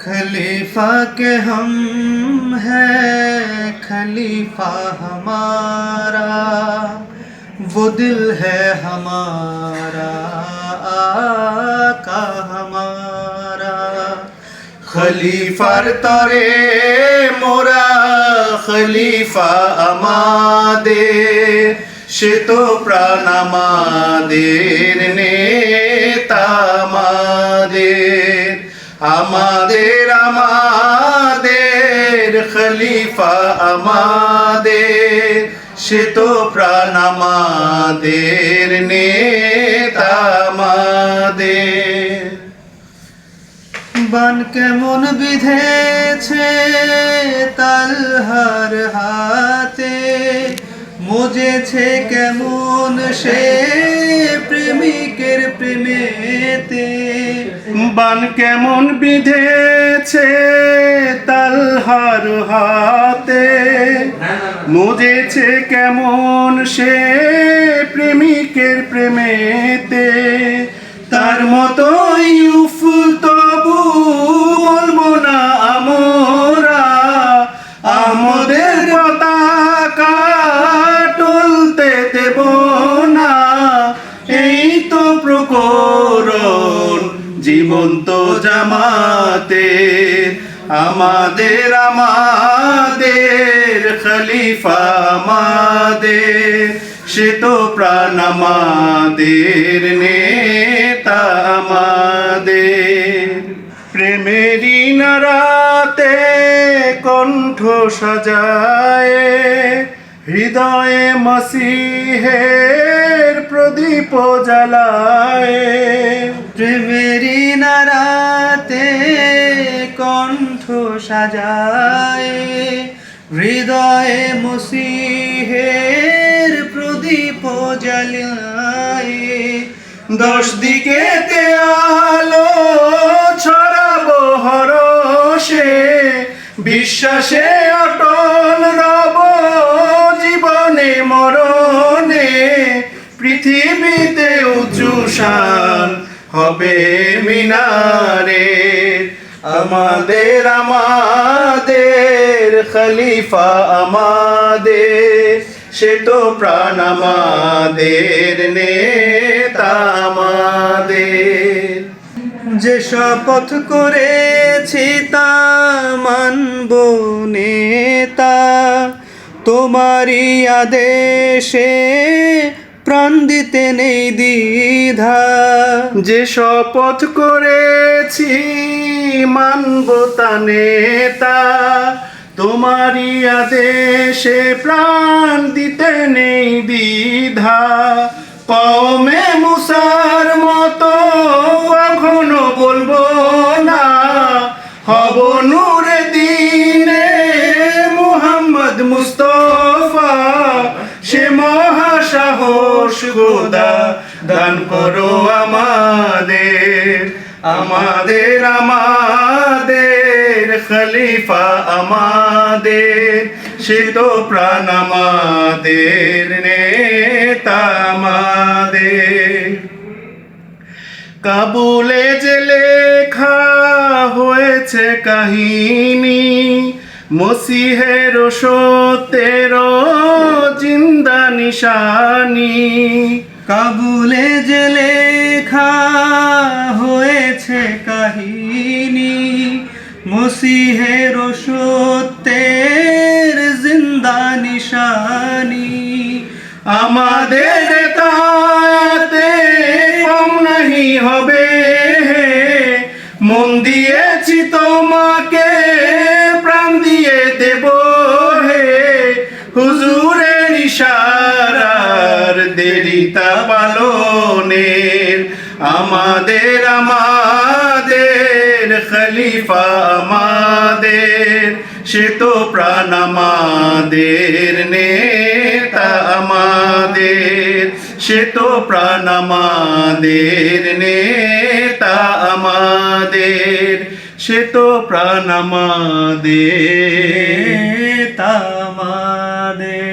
खलीफा के हम हैं खलीफा हमारा वो दिल है हमारा आका हमारा খলিফার তরে মোরা খলিফা আমাদের সে তো প্রাণ আমাদের নেতা আমাদের আমাদের আমাদের, খলিফা আমাদের, সে তো প্রাণ আমাদের, নেতা বান কেমন বিধেছে তালহার হাতে, মজেছে কেমন সে প্রেমিকের প্রেমেতে। বান কেমন বিধেছে তালহার হাতে? মজেছে কেমন সে প্রেমিকের প্রেমেতে? তার মতোই উফ জীবন্ত জামাতে, আমাদের আমাদের খলিফা আমাদের সে তো প্রাণ আমাদের নেতা আমাদের প্রেমেরই নারাতে কণ্ঠ সাজায় হৃদয়ে মসিহের প্রদীপ জ্বালায়। প্রেমেরই নারাতে কণ্ঠ সাজায়। হৃদয়ে মসিহের প্রদীপ জ্বালায়। দশ দিকে আলো ছড়াবো হরষে। বিশ্বাসে অটল জীবনে মরণে পৃথিবীতে উঁচু শান হবে মিনারে। আমাদের আমাদের খলিফা আমাদের, সে তো প্রাণ আমাদের, নেতা আমাদের। যে শপথ করেছি তা মানব তোমারই আদেশে প্রাণ দিতে নেই দ্বিধা। যে শপথ করেছি মানব তা নেতা, তোমারই আদেশে প্রাণ দিতে নেই দ্বিধা। কমে মুসার মতো কখনো বলব না, হব নূরে দিনে মুহাম্মদ মুস্তফা সে মহা সাহস গোদা দান করো আমাদের। আমাদের আমাদের খলিফা আমাদের। সে তো প্রাণ আমাদের, নেতা আমাদের। কাবুলে যে লেখা হয়েছে কাহিনী, মসিহের সত্যের নিশানি। কাবুলে যে লেখা হয়েছে কাহিনী মসিহের সত্যের জিন্দা নিশানি। আমাদের তাতে কম নাহি হবে। মন দিয়েছি তোমাকে, প্রাণ দিয়ে দেব হে। হুজুরের দেরিতা পালনের, আমাদের আমাদের খলিফা আমাদের, সে তো প্রাণ আমাদের, নেতা আমাদের, সে তো প্রাণ আমাদের, নেতা আমাদের, সে তো প্রাণ আমাদের, নেতা আমাদের।